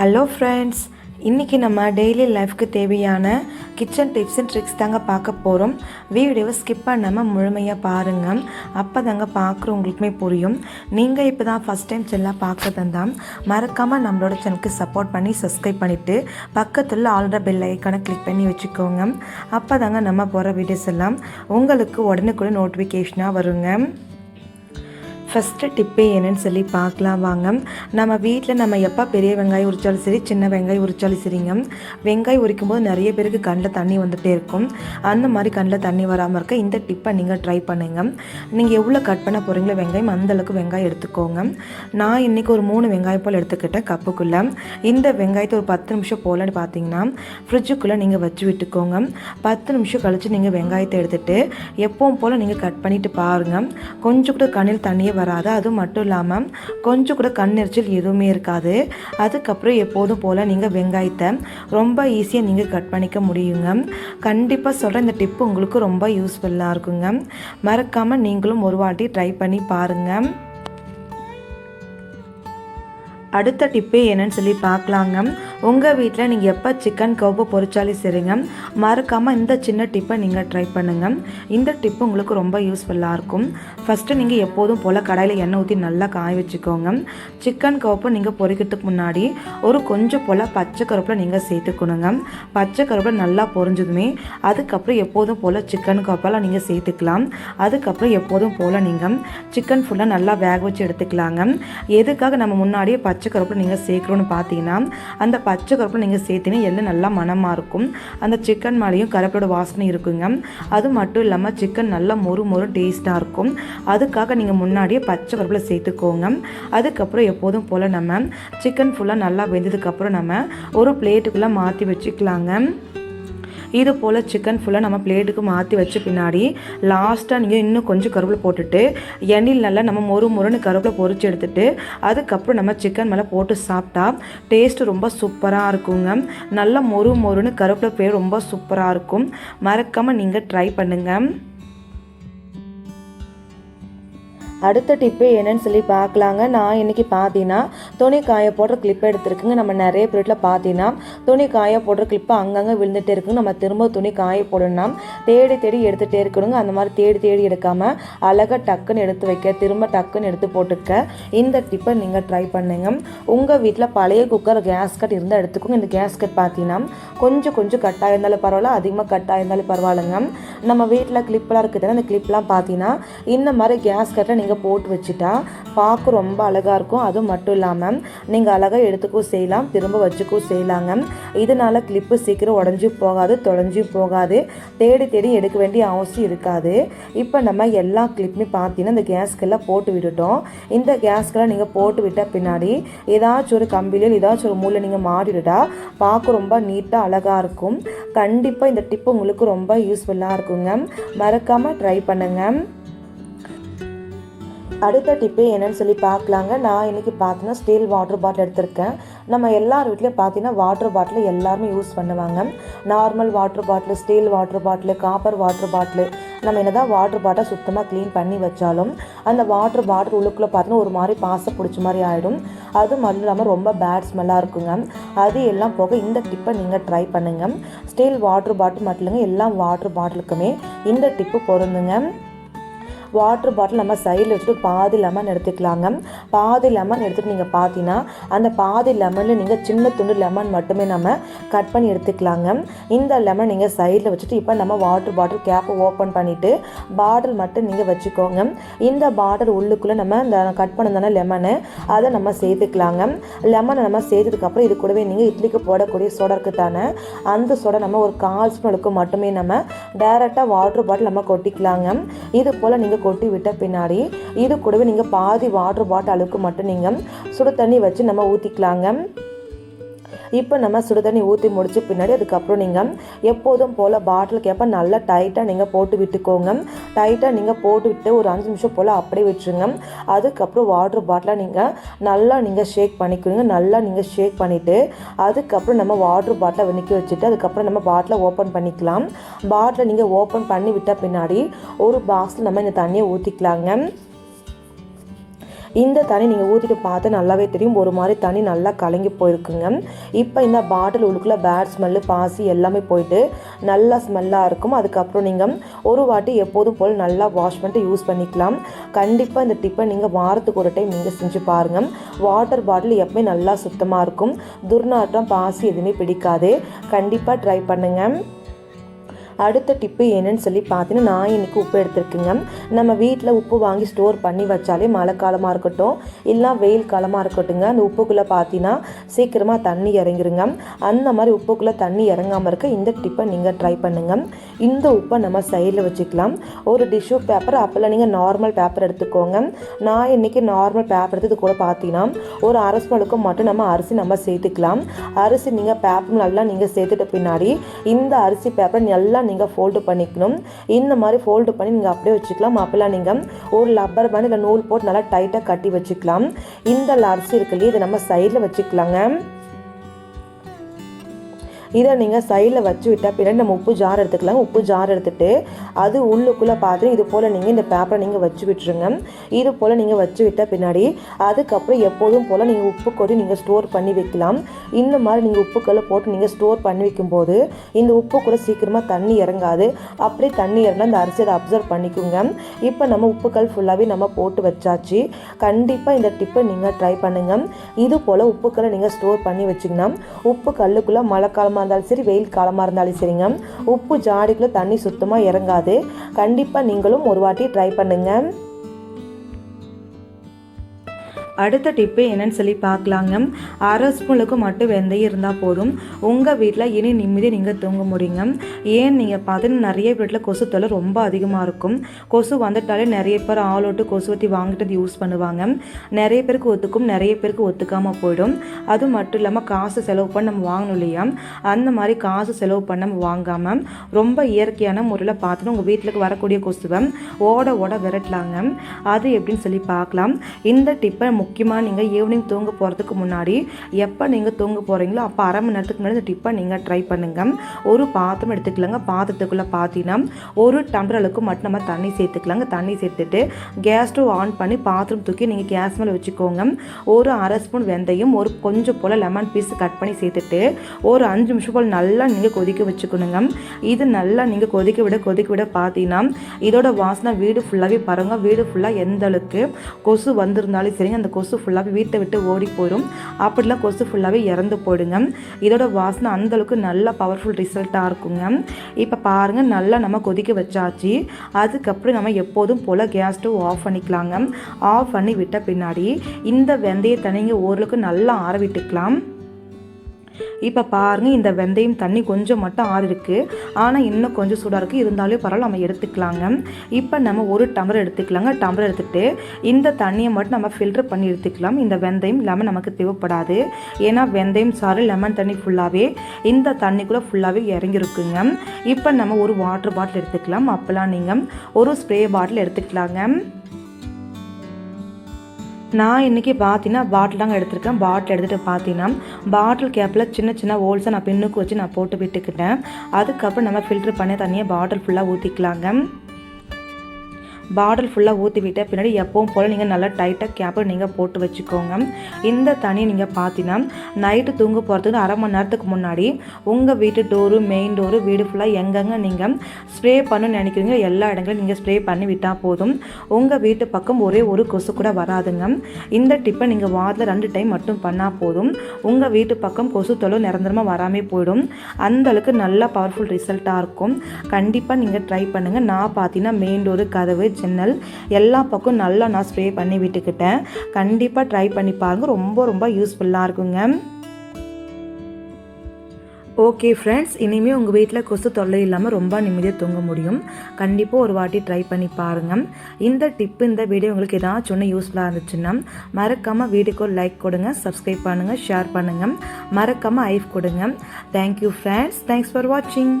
Hello friends இன்றைக்கி நம்ம daily லைஃப்க்கு தேவையான கிச்சன் டிப்ஸ் அண்ட் ட்ரிக்ஸ் தாங்க பார்க்க போகிறோம் வீடியோவை ஸ்கிப் பண்ணாமல் முழுமையாக பாருங்கள் அப்போ தாங்க பார்க்குறவங்களுக்குமே புரியும். நீங்கள் இப்போ தான் ஃபஸ்ட் டைம் செல்லாக பார்க்கறதா மறக்காமல் நம்மளோட சேனலுக்கு சப்போர்ட் பண்ணி சப்ஸ்கிரைப் பண்ணிவிட்டு பக்கத்தில் ஆல்ரெடி பெல் ஐக்கானை கிளிக் பண்ணி வச்சுக்கோங்க. அப்போ தாங்க நம்ம போகிற வீடியோஸ் எல்லாம் உங்களுக்கு உடனுக்குடன் நோட்டிஃபிகேஷனாக வருங்க. ஃபஸ்ட்டு டிப்பே என்னன்னு சொல்லி பார்க்கலாம் வாங்க. நம்ம வீட்டில் நம்ம எப்போ பெரிய வெங்காயம் உரிச்சாலும் சரி சின்ன வெங்காயம் உரிச்சாலும் சரிங்க. வெங்காயம் உரிக்கும் போது நிறைய பேருக்கு கண்ணில் தண்ணி வந்துகிட்டே இருக்கும். அந்த மாதிரி கண்ணில் தண்ணி வராமல் இருக்க இந்த டிப்பை நீங்கள் ட்ரை பண்ணுங்க. நீங்கள் எவ்வளோ கட் பண்ண போகிறீங்களோ வெங்காயம் அந்தளவுக்கு வெங்காயம் எடுத்துக்கோங்க. நான் இன்றைக்கி ஒரு மூணு வெங்காயம் போல் எடுத்துக்கிட்டேன் கப்புக்குள்ளே. இந்த வெங்காயத்தை ஒரு பத்து நிமிஷம் போலன்னு பார்த்தீங்கன்னா ஃப்ரிட்ஜுக்குள்ளே நீங்கள் வச்சு விட்டுக்கோங்க. பத்து நிமிஷம் கழித்து நீங்கள் வெங்காயத்தை எடுத்துகிட்டு எப்பவும் போல் நீங்கள் கட் பண்ணிவிட்டு பாருங்கள் கொஞ்சம் கூட கண்ணில் தண்ணியே வராது. அது மட்டும் இல்லாமல் கொஞ்சம் கூட கண் எரிச்சல் எதுவுமே இருக்காது. அதுக்கப்புறம் எப்போதும் போல் நீங்கள் வெங்காயத்தை ரொம்ப ஈஸியாக நீங்கள் கட் பண்ணிக்க முடியுங்க. கண்டிப்பாக சொல்கிற இந்த டிப்பு உங்களுக்கு ரொம்ப யூஸ்ஃபுல்லாக இருக்குங்க. மறக்காமல் நீங்களும் ஒரு வாட்டி ட்ரை பண்ணி பாருங்கள் அடுத்த டிப்பு என்னன்னு சொல்லி பார்க்கலாங்க. உங்கள் வீட்டில் நீங்கள் எப்போ சிக்கன் கவுப்பு பொரிச்சாலும் சரிங்க. மறக்காமல் இந்த சின்ன டிப்பை நீங்கள் ட்ரை பண்ணுங்கள் இந்த டிப்பு உங்களுக்கு ரொம்ப யூஸ்ஃபுல்லாக இருக்கும். ஃபஸ்ட்டு நீங்கள் எப்போதும் போல் கடாயில் எண்ணெய் ஊற்றி நல்லா காய வச்சுக்கோங்க. சிக்கன் கவுப்பு நீங்கள் பொரிக்கிறதுக்கு முன்னாடி ஒரு கொஞ்சம் போல் பச்சை கருப்பில் நீங்கள் சேர்த்துக்கணுங்க. பச்சை கருப்பில் நல்லா பொரிஞ்சதுமே அதுக்கப்புறம் எப்போதும் போல் சிக்கன் கவுப்பெல்லாம் நீங்கள் சேர்த்துக்கலாம். அதுக்கப்புறம் எப்போதும் போல் நீங்கள் சிக்கன் ஃபுல்லாக நல்லா வேக வச்சு எடுத்துக்கலாங்க. எதுக்காக நம்ம முன்னாடியே பச்சை கருப்பில் நீங்கள் சேர்க்குறோன்னு பார்த்தீங்கன்னா அந்த பச்சை கருப்பில் நீங்கள் சேர்த்தீங்கன்னா எல்லாம் நல்லா மணமாக இருக்கும். அந்த சிக்கன் மேலேயும் கருப்போட வாசனை இருக்குங்க. அது மட்டும் இல்லாமல் சிக்கன் நல்லா மொறு மொறு டேஸ்ட்டாக இருக்கும். அதுக்காக நீங்கள் முன்னாடியே பச்சை கருப்பில் சேர்த்துக்கோங்க. அதுக்கப்புறம் எப்போதும் போல் நம்ம சிக்கன் ஃபுல்லாக நல்லா வெந்ததுக்கப்புறம் நம்ம ஒரு பிளேட்டுக்குள்ளே மாற்றி வச்சுக்கலாங்க. இது போல் சிக்கன் ஃபுல்லாக நம்ம பிளேட்டுக்கு மாற்றி வச்ச பின்னாடி லாஸ்ட்டாக நீங்கள் இன்னும் கொஞ்சம் கருவேப்பிலை போட்டுட்டு எண்ணெயில் நல்லா நம்ம மொறு மொறுன்னு கருவேப்பிலை பொறிச்சு எடுத்துட்டு அதுக்கப்புறம் நம்ம சிக்கன் மேலே போட்டு சாப்பிட்டா டேஸ்ட்டு ரொம்ப சூப்பராக இருக்குங்க. நல்லா மொறு மொறுன்னு கருவேப்பிலை பேர் ரொம்ப சூப்பராக இருக்கும். மறக்காமல் நீங்கள் ட்ரை பண்ணுங்கள் அடுத்த டிப்பு என்னன்னு சொல்லி பார்க்கலாங்க. நான் இன்றைக்கி பார்த்தீங்கன்னா துணி காய போடுற கிளிப் எடுத்துருக்குங்க. நம்ம நிறைய பேரில் பார்த்தீங்கன்னா துணி காய போடுற கிளிப்பு அங்கங்கே விழுந்துட்டே இருக்குங்க. நம்ம திரும்ப துணி காய போடணும்னா தேடி தேடி எடுத்துகிட்டே இருக்கணுங்க. அந்த மாதிரி தேடி தேடி எடுக்காமல் அழகாக டக்குன்னு எடுத்து வைக்க திரும்ப டக்குன்னு எடுத்து போட்டுக்க. இந்த டிப்பை நீங்கள் ட்ரை பண்ணுங்க. உங்கள் வீட்டில் பழைய குக்கர் கேஸ் கட் இருந்தால் எடுத்துக்கோங்க. இந்த கேஸ் கட் பார்த்தீங்கன்னா கொஞ்சம் கொஞ்சம் கட்டாக இருந்தாலும் பரவாயில்ல. அதிகமாக கட்டாக இருந்தாலும் பரவாயில்லைங்க. நம்ம வீட்டில் கிளிப்லாம் இருக்குது அந்த கிளிப்லாம் பார்த்தீங்கன்னா இந்த மாதிரி கேஸ் கட்டில் நீங்கள் போட்டு வச்சுட்டா பார்க்க ரொம்ப அழகாக இருக்கும். அது மட்டும் இல்லாமல் நீங்கள் அழகாக எடுத்துக்கவும் செய்யலாம் திரும்ப வச்சுக்கவும் செய்யலாங்க. இதனால் கிளிப்பு சீக்கிரம் உடஞ்சி போகாது தொலைஞ்சி போகாது. தேடி தேடி எடுக்க வேண்டிய அவசியம் இருக்காது. இப்போ நம்ம எல்லா கிளிப்புமே பார்த்தீங்கன்னா இந்த கேஸ்கெல்லாம் போட்டு விட்டுட்டோம். இந்த கேஸ்கெல்லாம் நீங்கள் போட்டு விட்ட பின்னாடி ஏதாச்சும் ஒரு கம்பிலியில் ஏதாச்சும் ஒரு மூலை நீங்கள் மாறிடுடா பார்க்க ரொம்ப நீட்டாக அழகாக இருக்கும். கண்டிப்பாக இந்த டிப்பு உங்களுக்கு ரொம்ப யூஸ்ஃபுல்லாக இருக்குங்க. மறக்காமல் ட்ரை பண்ணுங்கள் அடுத்த டிப்பு என்னன்னு சொல்லி பார்க்கலாங்க. நான் இன்றைக்கி பார்த்தீங்கன்னா ஸ்டீல் வாட்டர் பாட்டில் எடுத்திருக்கேன். நம்ம எல்லார் வீட்லேயும் பார்த்தீங்கன்னா வாட்டர் பாட்டில் எல்லாருமே யூஸ் பண்ணுவாங்க. Normal water bottle steel water bottle copper water bottle நம்ம என்ன தான் வாட்டர் பாட்டில் சுத்தமாக க்ளீன் பண்ணி வச்சாலும் அந்த வாட்டர் பாட்டில் உள்ளுக்குள்ளே பார்த்தீங்கன்னா ஒரு மாதிரி பாசை பிடிச்ச மாதிரி ஆகிடும் அது மட்டும் இல்லாமல் ரொம்ப பேட் ஸ்மெல்லாக இருக்குங்க. அது எல்லாம் போக இந்த டிப்பை நீங்கள் ட்ரை பண்ணுங்கள் ஸ்டீல் வாட்டர் பாட்டில் மட்டும் இல்லைங்க எல்லா வாட்டர் பாட்டிலுக்குமே இந்த டிப்பு பொருந்துங்க. வாட்டர் பாட்டில் நம்ம சைடில் வச்சுட்டு பாதி லெமன் எடுத்துக்கலாங்க. பாதி லெமன் எடுத்துகிட்டு நீங்கள் பார்த்தீங்கன்னா அந்த பாதி லெமனில் நீங்கள் சின்ன துண்டு லெமன் மட்டுமே நம்ம கட் பண்ணி எடுத்துக்கலாங்க. இந்த லெமன் நீங்கள் சைடில் வச்சுட்டு இப்போ நம்ம வாட்டர் பாட்டில் கேப்பை ஓப்பன் பண்ணிவிட்டு பாட்டில் மட்டும் நீங்கள் வச்சுக்கோங்க. இந்த பாட்டில் உள்ளுக்குள்ளே நம்ம இந்த கட் பண்ணதான லெமனு அதை நம்ம சேர்த்துக்கலாங்க. லெமனை நம்ம சேர்த்ததுக்கப்புறம் இது கூடவே நீங்கள் இட்லிக்கு போடக்கூடிய சோடா தானே அந்த சோடா நம்ம ஒரு கால் ஸ்பூனுக்கு மட்டுமே நம்ம டேரெக்டாக வாட்டர் பாட்டில் நம்ம கொட்டிக்கலாங்க. இது போல் நீங்கள் கொட்டி விட்ட பின்னாடி இது கூடவே நீங்கள் பாதி வாட்டர் பாட்டில் அளவுக்கு மட்டும் நீங்கள் சுடு தண்ணி வச்சு நம்ம ஊற்றிக்கலாங்க இப்போ நம்ம சுடு தண்ணி ஊற்றி முடிச்சு பின்னாடி அதுக்கப்புறம் நீங்கள் எப்போதும் போல் பாட்டில் கேப்பை நல்லா டைட்டாக நீங்கள் போட்டு விட்டுக்கோங்க. டைட்டாக நீங்கள் போட்டு விட்டு ஒரு அஞ்சு நிமிஷம் போல் அப்படியே விட்டுருங்க. அதுக்கப்புறம் வாட்டர் பாட்டிலை நீங்கள் நல்லா நீங்கள் ஷேக் பண்ணிக்கோங்க. நல்லா நீங்கள் ஷேக் பண்ணிவிட்டு அதுக்கப்புறம் நம்ம வாட்டர் பாட்டிலை வெனிக்க வச்சுட்டு அதுக்கப்புறம் நம்ம பாட்டிலை ஓப்பன் பண்ணிக்கலாம். பாட்டிலை நீங்கள் ஓப்பன் பண்ணி விட்ட பின்னாடி ஒரு பாக்ஸில் நம்ம இந்த தண்ணியை ஊற்றிக்கலாங்க இந்த தண்ணி நீங்கள் ஊற்றிட்டு பார்த்து நல்லாவே தெரியும். ஒரு மாதிரி தண்ணி நல்லா கலங்கி போயிருக்குங்க. இப்போ இந்த பாட்டில் உள்ளுக்குள்ளே பேட் ஸ்மெல்லு பாசி எல்லாமே போயிட்டு நல்லா ஸ்மெல்லாக இருக்கும். அதுக்கப்புறம் நீங்கள் ஒரு வாட்டி எப்போதும் போல் நல்லா வாஷ் பண்ணிட்டு யூஸ் பண்ணிக்கலாம். கண்டிப்பாக இந்த டிப்பை நீங்கள் வாரத்துக்கு ஒரு டைம் நீங்கள் செஞ்சு பாருங்கள் வாட்டர் பாட்டில் எப்பவுமே நல்லா சுத்தமாக இருக்கும். துர்நாற்றம் பாசி எதுவுமே பிடிக்காது. கண்டிப்பாக ட்ரை பண்ணுங்கள் அடுத்த டிப்பு என்னன்னு சொல்லி பார்த்தீங்கன்னா நான் இன்றைக்கி உப்பு எடுத்திருக்கேங்க. நம்ம வீட்டில் உப்பு வாங்கி ஸ்டோர் பண்ணி வச்சாலே மழை காலமாக இருக்கட்டும் இல்லை வெயில் காலமாக இருக்கட்டுங்க அந்த உப்புக்குள்ளே பார்த்தீங்கன்னா சீக்கிரமாக தண்ணி இறங்கிருங்க. அந்த மாதிரி உப்புக்குள்ளே தண்ணி இறங்காமல் இருக்க இந்த டிப்பை நீங்கள் ட்ரை பண்ணுங்கள் இந்த உப்பை நம்ம சைடில் வச்சுக்கலாம். ஒரு டிஷ்யூ பேப்பர் அப்போல்லாம் நீங்கள் நார்மல் பேப்பர் எடுத்துக்கோங்க. நான் இன்றைக்கி நார்மல் பேப்பர் எடுத்தது கூட பார்த்தீங்கன்னா ஒரு அரை ஸ்பூனுக்கு மட்டும் நம்ம அரிசி நம்ம சேர்த்துக்கலாம். அரிசி நீங்கள் பேப்பர் நல்லா நீங்கள் சேர்த்துட்ட பின்னாடி இந்த அரிசி பேப்பர் நல்லா நீங்கள் ஃபோல்டு பண்ணிக்கணும். இந்த மாதிரி ஃபோல்டு பண்ணி நீங்கள் அப்படியே வச்சுக்கலாம். அப்போல்லாம் நீங்கள் ஒரு லப்பர் பேண்ட் இல்லை நூல் போட்டு நல்லா டைட்டாக கட்டி வச்சுக்கலாம். இந்த அரிசி இருக்கு இல்லையா இதை நம்ம சைடில் வச்சுக்கலாங்க. இதை நீங்கள் சைடில் வச்சு விட்டால் பின்னாடி நம்ம உப்பு ஜார் எடுத்துக்கலாம். உப்பு ஜார் எடுத்துகிட்டு அது உள்ளுக்குள்ளே பார்த்துட்டு இது போல் நீங்கள் இந்த பேப்பரை நீங்கள் வச்சு விட்டுருங்க. இது போல் நீங்கள் வச்சு விட்டால் பின்னாடி அதுக்கப்புறம் எப்போதும் போல் நீங்கள் உப்பு கொடி நீங்கள் ஸ்டோர் பண்ணி வைக்கலாம். இந்த மாதிரி நீங்கள் உப்புக்களை போட்டு நீங்கள் ஸ்டோர் பண்ணி வைக்கும்போது இந்த உப்பு கூட சீக்கிரமாக தண்ணி இறங்காது. அப்படியே தண்ணி இறங்கினா இந்த அரிசி அதை அப்சர்வ் பண்ணிக்கோங்க. இப்போ நம்ம உப்புக்கள் ஃபுல்லாகவே நம்ம போட்டு வச்சாச்சு. கண்டிப்பாக இந்த டிப்பை நீங்கள் ட்ரை பண்ணுங்கள் இது போல் உப்புக்களை நீங்கள் ஸ்டோர் பண்ணி வச்சிங்கன்னா உப்பு கல்லுக்குள்ளே மழை காலமாக இருந்தாலும் சரி வெயில் காலமாக இருந்தாலும் சரிங்க. உப்பு ஜாடிக்குள்ளே தண்ணி சுத்தமாக இறங்காது. கண்டிப்பாக நீங்களும் ஒரு வாட்டி ட்ரை பண்ணுங்கள் அடுத்த டிப்பு என்னன்னு சொல்லி பார்க்கலாங்க. அரை ஸ்பூனுக்கு மட்டும் வெந்தயம் இருந்தால் போதும். உங்கள் வீட்டில் இனி நிம்மதியாக நீங்கள் தூங்க முடியுங்க. ஏன் நீங்கள் பார்த்தீங்கன்னா நிறைய வீட்டில் கொசு தொலை ரொம்ப அதிகமாக இருக்கும். கொசு வந்துட்டாலே நிறைய பேர் ஆள் விட்டு கொசுவத்தி வாங்கிட்டு யூஸ் பண்ணுவாங்க. நிறைய பேருக்கு ஒத்துக்கும் நிறைய பேருக்கு ஒத்துக்காமல் போயிடும். அது மட்டும் இல்லாமல் காசு செலவு பண்ணி நம்ம வாங்கணும் இல்லையா? அந்த மாதிரி காசு செலவு பண்ண நம்ம வாங்காமல் ரொம்ப இயற்கையான முறையில் பார்த்துட்டு உங்கள் வீட்டிலுக்கு வரக்கூடிய கொசுவை ஓட ஓட விரட்டலாங்க. அது எப்படின்னு சொல்லி பார்க்கலாம். இந்த டிப்பை முக்கியமாக நீங்கள் ஈவினிங் தூங்க போகிறதுக்கு முன்னாடி எப்போ நீங்கள் தூங்க போகிறீங்களோ அப்போ அரை மணி நேரத்துக்கு முன்னாடி இந்த டிப்பை நீங்கள் ட்ரை பண்ணுங்கள் ஒரு பாத்திரம் எடுத்துக்கலாங்க. பாத்திரத்துக்குள்ளே பார்த்தீங்கன்னா ஒரு டம்ளர் அளவுக்கு மட்டும் நம்ம தண்ணி சேர்த்துக்கலாங்க. தண்ணி சேர்த்துட்டு கேஸ் ஸ்டவ் ஆன் பண்ணி பாத்திரம் தூக்கி நீங்கள் கேஸ் மேலே வச்சுக்கோங்க. ஒரு அரை ஸ்பூன் வெந்தயம் ஒரு கொஞ்சம் போல் லெமன் பீஸ் கட் பண்ணி சேர்த்துட்டு ஒரு அஞ்சு நிமிஷம் போல் நல்லா நீங்கள் கொதிக்க வச்சுக்கணுங்க. இது நல்லா நீங்கள் கொதிக்க விட கொதிக்க விட பார்த்தீங்கன்னா இதோட வாசனை வீடு ஃபுல்லாகவே பாருங்க. வீடு ஃபுல்லாக எந்த அளவுக்கு கொசு வந்திருந்தாலும் சரிங்க. அந்த கொசு ஃபுல்லாகவே வீட்டை விட்டு ஓடி போயிடும் அப்படிலாம் கொசு ஃபுல்லாகவே இறந்து போயிடுங்க. இதோட வாசனை அந்தளவுக்கு நல்ல பவர்ஃபுல் ரிசல்ட்டாக இருக்குங்க. இப்போ பாருங்கள் நல்லா நம்ம கொதிக்க வச்சாச்சு. அதுக்கப்புறம் நம்ம எப்போதும் போல் கேஸ் ஸ்டவ் ஆஃப் பண்ணிக்கலாங்க. ஆஃப் பண்ணி விட்ட பின்னாடி இந்த வெந்தய தனிங்க ஓரளவுக்கு நல்லா ஆற விட்டுக்கலாம். இப்போ பாருங்கள் இந்த வெந்தயம் தண்ணி கொஞ்சம் மட்டும் ஆறிருக்கு ஆனால் இன்னும் கொஞ்சம் சூடாக இருக்குது இருந்தாலும் பரவாயில்ல நம்ம எடுத்துக்கலாங்க. இப்போ நம்ம ஒரு டம்ளர் எடுத்துக்கலாங்க. டம்ளர் எடுத்துகிட்டு இந்த தண்ணியை மட்டும் நம்ம ஃபில்டர் பண்ணி எடுத்துக்கலாம். இந்த வெந்தயம் லெமன் நமக்கு தேவைப்படாது. ஏன்னா வெந்தயம் சாறு லெமன் தண்ணி ஃபுல்லாகவே இந்த தண்ணிக்குள்ளே ஃபுல்லாகவே இறங்கியிருக்குங்க. இப்போ நம்ம ஒரு வாட்டர் பாட்டில் எடுத்துக்கலாம். அப்போலாம் நீங்கள் ஒரு ஸ்ப்ரே பாட்டில் எடுத்துக்கலாங்க. நான் இன்றைக்கி பார்த்தீங்கன்னா பாட்டில் தாங்க எடுத்திருக்கேன். பாட்டில் எடுத்துகிட்டு பார்த்தீங்கன்னா பாட்டில் கேப்பில் சின்ன சின்ன ஹோல்ஸை நான் பின்னுக்கு வச்சு நான் போட்டு விட்டுக்கிட்டேன். அதுக்கப்புறம் நம்ம ஃபில்ட்ரு பண்ணி தண்ணியை பாட்டில் ஃபுல்லாக ஊற்றிக்கலாங்க பாட்டில் ஃபுல்லாக ஊற்றி விட்ட பின்னாடி எப்பவும் போல் நீங்கள் நல்லா டைட்டாக கேப்பை நீங்கள் போட்டு வச்சுக்கோங்க. இந்த தண்ணியை நீங்கள் பார்த்தீங்கன்னா நைட்டு தூங்க போகிறதுக்கு அரை மணி நேரத்துக்கு முன்னாடி உங்கள் வீட்டு டோரு மெயின் டோரு வீடு ஃபுல்லாக எங்கெங்கே நீங்கள் ஸ்ப்ரே பண்ணணும்னு நினைக்கிறீங்க எல்லா இடங்களையும் நீங்கள் ஸ்ப்ரே பண்ணி விட்டால் போதும். உங்கள் வீட்டு பக்கம் ஒரே ஒரு கொசு கூட வராதுங்க. இந்த டிப்பை நீங்கள் வாரத்தில் ரெண்டு டைம் மட்டும் பண்ணால் போதும். உங்கள் வீட்டு பக்கம் கொசு தொலை நிரந்தரமாக வராமல் போயிடும். அந்தளவுக்கு நல்ல பவர்ஃபுல் ரிசல்ட்டாக இருக்கும். கண்டிப்பாக நீங்கள் ட்ரை பண்ணுங்கள் நான் பார்த்தீங்கன்னா மெயின் டோரு கதவு சேனல் எல்லா பக்கம் நல்லா நான் ஸ்ப்ரே பண்ணி விட்டுக்கிட்டேன். கண்டிப்பாக ட்ரை பண்ணி பாருங்கள் ரொம்ப ரொம்ப யூஸ்ஃபுல்லாக இருக்குங்க. ஓகே ஃப்ரெண்ட்ஸ் இனிமேல் உங்கள் வீட்டில் கொசு தொல்லை இல்லாமல் ரொம்ப நிம்மதியாக தூங்க முடியும். கண்டிப்பாக ஒரு வாட்டி ட்ரை பண்ணி பாருங்கள் இந்த டிப்பு இந்த வீடியோ உங்களுக்கு ஏதாச்சும் ஒன்று யூஸ்ஃபுல்லாக இருந்துச்சுன்னா மறக்காமல் வீடியோக்கு லைக் கொடுங்க சப்ஸ்கிரைப் பண்ணுங்கள் ஷேர் பண்ணுங்கள் மறக்காமல் ஐஃப் கொடுங்க. தேங்க்யூ ஃப்ரெண்ட்ஸ் தேங்க்ஸ் ஃபார் வாட்சிங்